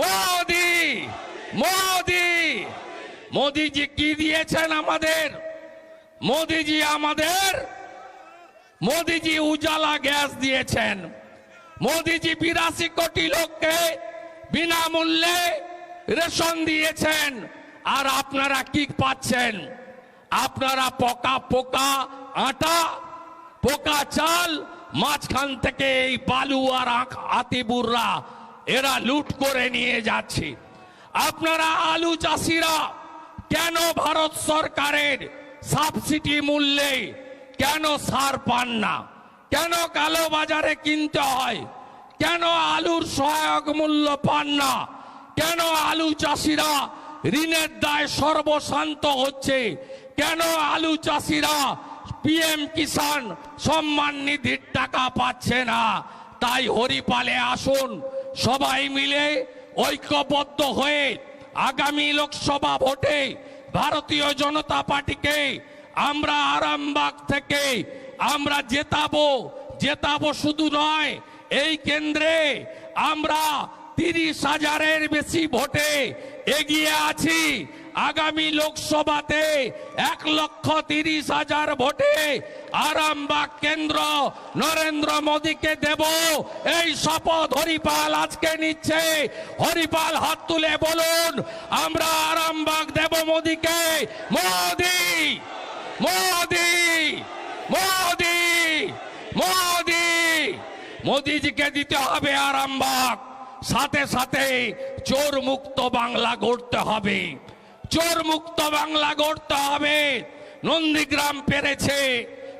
মোদি মোদি, মোদিজি কি দিয়েছেন আমাদের? মোদিজি আমাদের, মোদিজি উজালা গ্যাস দিয়েছেন। মোদিজি বিরাশি কোটি লোককে বিনামূল্যে রেশন দিয়েছেন। আর আপনারা কি পাচ্ছেন? আপনারা পোকা পোকা আটা, পোকা চাল, মাঝখান থেকে এই বালু আর আতিবুররা এরা লুট করে নিয়ে যাচ্ছে। আপনারা আলু চাষিরা, কেন ভারত সরকারের সাবসিডি মূল্যে কেন সার পান না? কেন কালো বাজারে কিনতে হয়? কেন আলুর সহায়ক মূল্য পান না? কেন আলু চাষিরা ঋণের দায় সর্বশান্ত হচ্ছে? কেন আলু চাষিরা পিএম কিষান সম্মান নিধির টাকা পাচ্ছে না? তাই হরিপালে আসুন সবাই মিলে ঐক্যবদ্ধ হয়ে আগামী লোকসভা ভোটে ভারতীয় জনতা পার্টিকে আমরা আরামবাগ থেকে আমরা জেতাবো জেতাবো শুধু নয়, এই কেন্দ্রে আমরা তিরিশ হাজারের বেশি ভোটে এগিয়ে আছি। আগামী লোকসভাতে এক লক্ষ তিরিশ হাজার ভোটে আরামবাগ কেন্দ্র নরেন্দ্র মোদীকে দেব। এই শপথ হরিপাল আজকে নিচ্ছে। হরিপাল হাত তুলে বলুন, আমরা আরামবাগ দেব মোদীকে। মোদি মোদি মোদি মোদি, মোদিজিকে দিতে হবে আরামবাগ। সাথে সাথে চোর মুক্ত বাংলা গড়তে হবে। চোর মুক্ত বাংলা গড়তে হবে। নন্দীগ্রাম পেরেছে,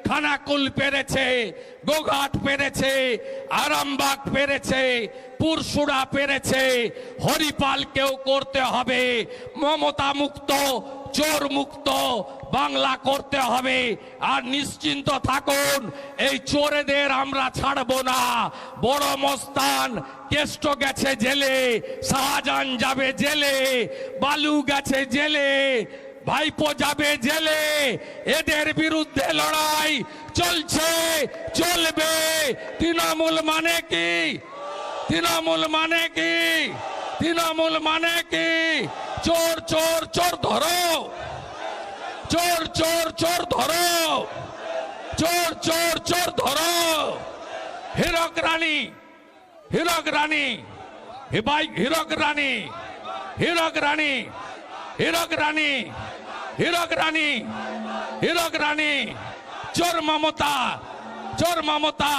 খানাকুল পেরেছে, গোঘাট পেরেছে, আরামবাগ পেরেছে পুরসুরা পেরেছে। হরিপালকেও করতে হবে। মমতা মুক্ত চোর মুক্ত বাংলা করতে হবে। আর নিশ্চিন্ত থাকুন, এই চোরেদের আমরা ছাড়বো না। বড় মস্তান, কেষ্ট গেছে জেলে, শাহজাহান যাবে জেলে, বালু গেছে জেলে, ভাইপো যাবে জেলে। এদের বিরুদ্ধে লড়াই চলছে, চলবে। তৃণমূল মানে কি? তৃণমূল মানে কি? তৃণমূল মানে কি? চোর চোর চোর ধরো। চোর চোর চোর ধরো। চোর চোর চোর ধরো। হীরক রানী হীরক রানী হিবাই হীরক রানী হীরক রানী হীরক রানী হীরক রানী হীরক রানী, চোর মমতা চোর মমতা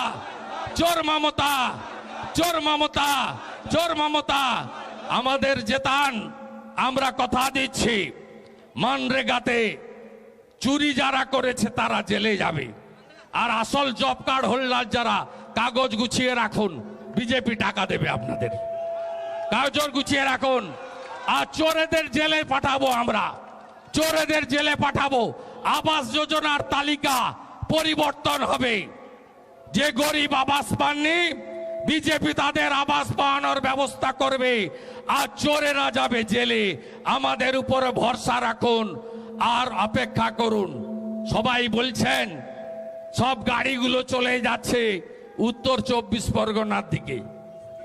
চোর মমতা চোর মমতা চোর মমতা, আমাদের জেতান, আমরা কথা দিচ্ছি। মানরেগাতে চুরি যারা করেছে, তারা জেলে যাবে। আর আসল জব কার্ড হোল্ডার যারা, কাগজ গুছিয়ে রাখুন, বিজেপি টাকা দেবে আপনাদের। কাগজ গুছিয়ে রাখুন। আর চোরেদের জেলে পাঠাবো আমরা। চোরেদের জেলে পাঠাবো। আবাস যোজনার তালিকা পরিবর্তন হবে। যে গরিব আবাস পাননি, বিজেপি তাদের আবাস পাওয়ানোর ব্যবস্থা করবে। আর চোরেরা যাবে জেলে। আমাদের উপরে ভরসা রাখুন। আর অপেক্ষা করুন। সবাই বলছেন, সব গাড়িগুলো চলে যাচ্ছে উত্তর চব্বিশ পরগনার দিকে,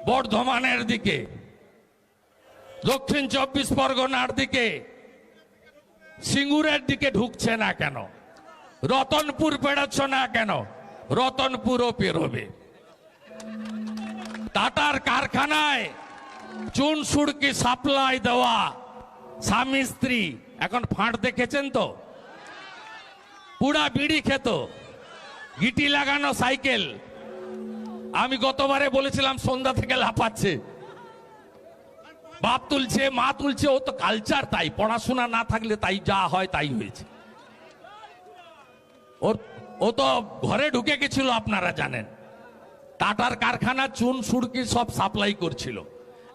বর্ধমানের দিকে, দক্ষিণ চব্বিশ পরগনার দিকে, সিঙ্গুরের দিকে ঢুকছে না কেন? রতনপুর পেরোচ্ছে না কেন? রতনপুরও পেরোবে। টাটার কারখানায় চুন সুড়কি সাপ্লাই দেওয়া স্বামী স্ত্রী এখন ফাঁট দেখেছেন তো? পুরা বিড়ি খেত। গিটি লাগানো সাইকেল। আমি গতবারে বলেছিলাম, সন্ধ্যা থেকে লাফাচ্ছে। বাপ তুলছে, মা তুলছে, ও তো কালচার তাই। পড়াশোনা না থাকলে তাই যা হয় তাই হয়েছে। ওর, ও তো ঘরে ঢুকে গেছিল, আপনারা জানেন। টাটার কারখানা, চুন সুড়কি সব সাপ্লাই করছিল।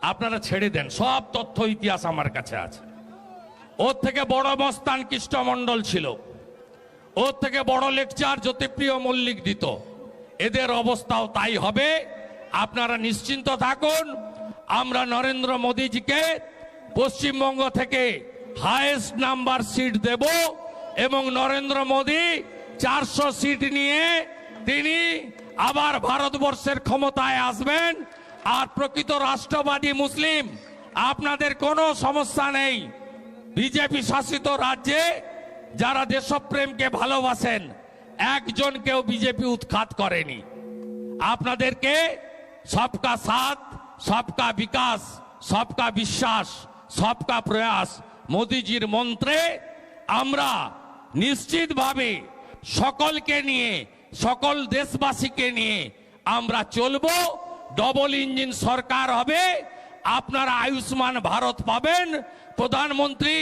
আপনারা ছেড়ে দেন, সব তথ্য ইতিহাস আমার কাছে আছে। ওর থেকে বড় মস্তান কৃষ্ণমন্ডল ছিল। ওর থেকে বড় লেকচার জ্যোতিপ্রিয় মল্লিক দিত। এদের অবস্থাও তাই হবে। আপনারা নিশ্চিন্ত থাকুন, আমরা নরেন্দ্র মোদীজিকে পশ্চিমবঙ্গ থেকে হায়েস্ট নাম্বার সিট দেব এবং নরেন্দ্র মোদী চারশো সিট নিয়ে তিনি আবার ভারতবর্ষের ক্ষমতায় আসবেন। আর প্রকৃত রাষ্ট্রবাদী মুসলিম, আপনাদের কোনো সমস্যা নেই। বিজেপি শাসিত রাজ্যে যারা দেশপ্রেমকে ভালোবাসেন, একজনকেও বিজেপি উৎখাত করেনি। আপনাদেরকে সবকা সাথ, সবকা বিকাশ, সবকা বিশ্বাস, সবকা প্রয়াস মোদিজির মন্ত্রে আমরা নিশ্চিতভাবে সকলকে নিয়ে, সকল দেশবাসীকে নিয়ে আমরা চলবো। ডবল ইঞ্জিন সরকার হবে আপনারা আয়ুষ্মান ভারত পাবেন, প্রধানমন্ত্রী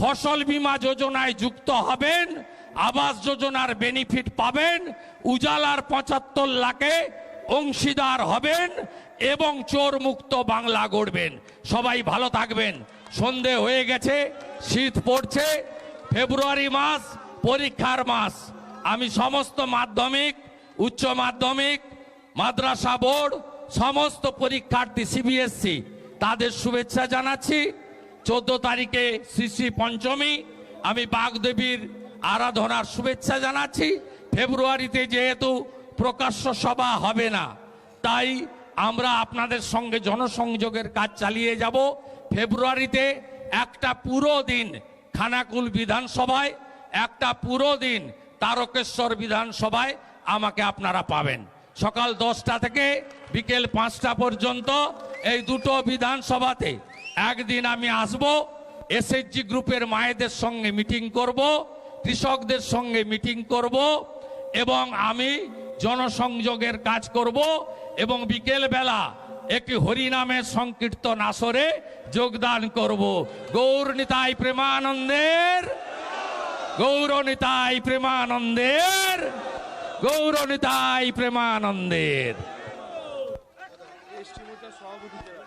ফসল বীমা যোজনায় যুক্ত হবেন, আবাস যোজনার বেনিফিট পাবেন, উজালার পঁচাত্তর লাখে অংশীদার হবেন এবং চোর মুক্ত বাংলা গড়বেন। সবাই ভালো থাকবেন। সন্ধে হয়ে গেছে, শীত পড়ছে, ফেব্রুয়ারি মাস, পরীক্ষার মাস। আমি সমস্ত মাধ্যমিক, উচ্চ মাধ্যমিক, মাদ্রাসা বোর্ড, সমস্ত পরীক্ষার্থী সিবিএসসি তাদের শুভেচ্ছা জানাচ্ছি। চোদ্দ তারিখে শ্রী পঞ্চমী। আমি বাগদেবীর আরাধনার শুভেচ্ছা জানাচ্ছি। ফেব্রুয়ারিতে যেহেতু প্রকাশ্য সভা হবে না, তাই আমরা আপনাদের সঙ্গে জনসংযোগের কাজ চালিয়ে যাব। ফেব্রুয়ারিতে একটা পুরো দিন খানাকুল বিধানসভায়, একটা পুরো দিন তারকেশ্বর বিধানসভায় আমাকে আপনারা পাবেন। সকাল দশটা থেকে বিকেল পাঁচটা পর্যন্ত এই দুটো বিধানসভাতে একদিন আমি আসব এসএসজি গ্রুপের মায়েদের সঙ্গে মিটিং করব, কৃষকদের সঙ্গে মিটিং করব, এবং আমি জনসংযোগের কাজ করব, এবং বিকেল বেলা একটি হরিনামের সংকীর্তন আসরে যোগদান করব। গৌর নিতাই প্রেমানন্দের গৌরনিতাই প্রেমানন্দের গৌরনিতাই প্রেমানন্দের। 나오고 있어요.